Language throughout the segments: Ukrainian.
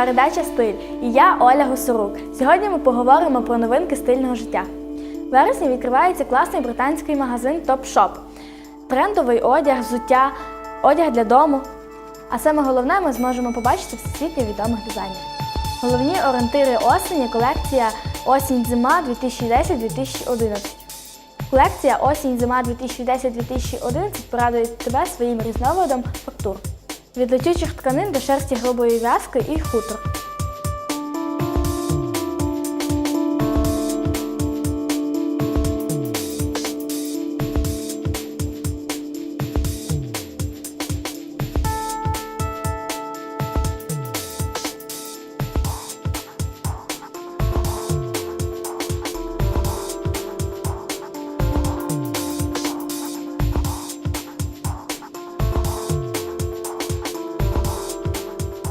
Телепередача Стиль і я Оля Гусорук. Сьогодні ми поговоримо про новинки стильного життя. Вересні відкривається класний британський магазин Top Shop. Трендовий одяг, взуття, одяг для дому. А саме головне, ми зможемо побачити всесвітньо відомих дизайнерів. Головні орієнтири осені колекція Осінь-зима 2010-2011. Колекція Осінь-зима 2010-2011 порадує тебе своїм різновидом фактур. Від летючих тканин до шерсті грубої в'язки і хутор.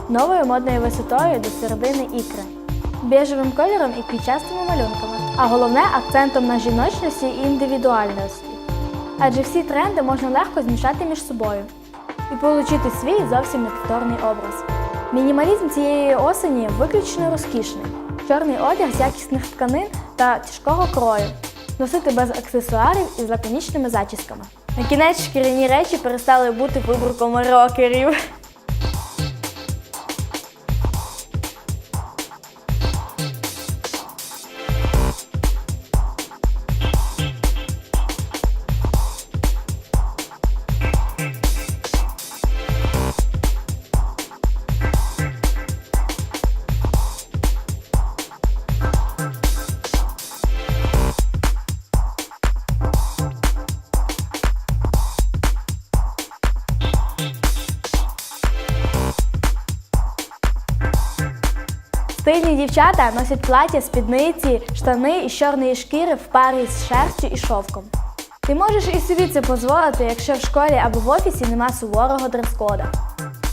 Новою модною висотою до середини ікри, біжевим кольором і квітчастими малюнками, а головне акцентом на жіночності і індивідуальності. Адже всі тренди можна легко змішати між собою і отримати свій зовсім неповторний образ. Мінімалізм цієї осені виключно розкішний. Чорний одяг з якісних тканин та тяжкого крою, носити без аксесуарів і з лаконічними зачісками. На кінець шкіряні речі перестали бути виборком рокерів. Стильні дівчата носять плаття, спідниці, штани із чорної шкіри в парі з шерстю і шовком. Ти можеш і собі це дозволити, якщо в школі або в офісі нема суворого дрес-кода.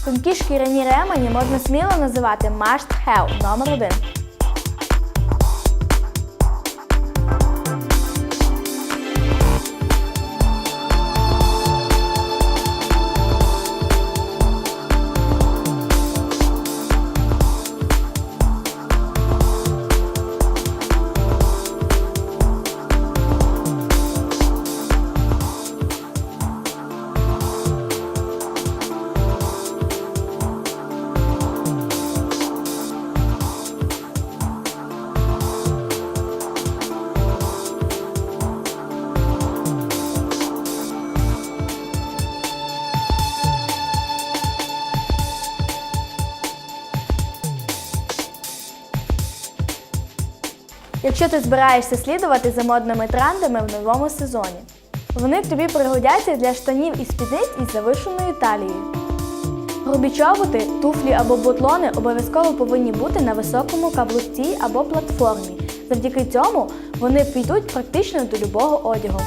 Тонкі шкіряні ремені можна сміло називати must have номер один. Якщо ти збираєшся слідувати за модними трендами в новому сезоні. Вони тобі пригодяться для штанів і спідниць із завишеною талією. Грубі чоботи, туфлі або бутлони обов'язково повинні бути на високому каблуці або платформі. Завдяки цьому вони підуть практично до любого одягу.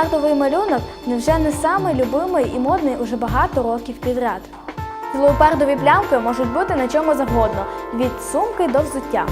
Леопардовий малюнок невже не самий любимий і модний уже багато років підряд. Леопардові плямки можуть бути на чому завгодно від сумки до взуття.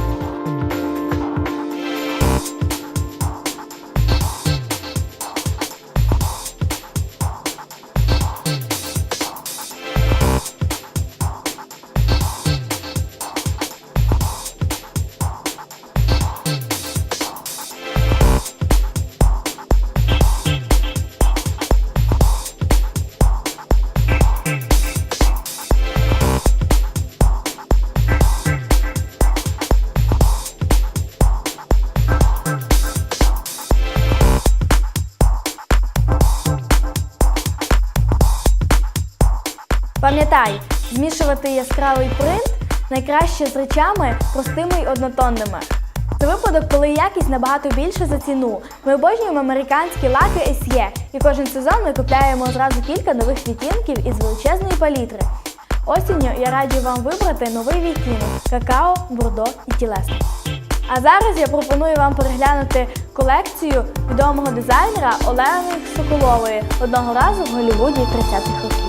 Пам'ятай, змішувати яскравий принт найкраще з речами простими й однотонними. Це випадок, коли якість набагато більше за ціну. Ми обожнюємо американські лаки SE, і кожен сезон ми купляємо одразу кілька нових відтінків із величезної палітри. Осінню я раджу вам вибрати новий відтінок какао, бурдо і тілесний. А зараз я пропоную вам переглянути колекцію відомого дизайнера Олени Соколової одного разу в Голлівуді 30-х років.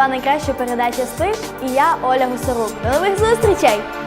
Була найкраща передача стиль і я Оля Гусарук. До нових зустрічей!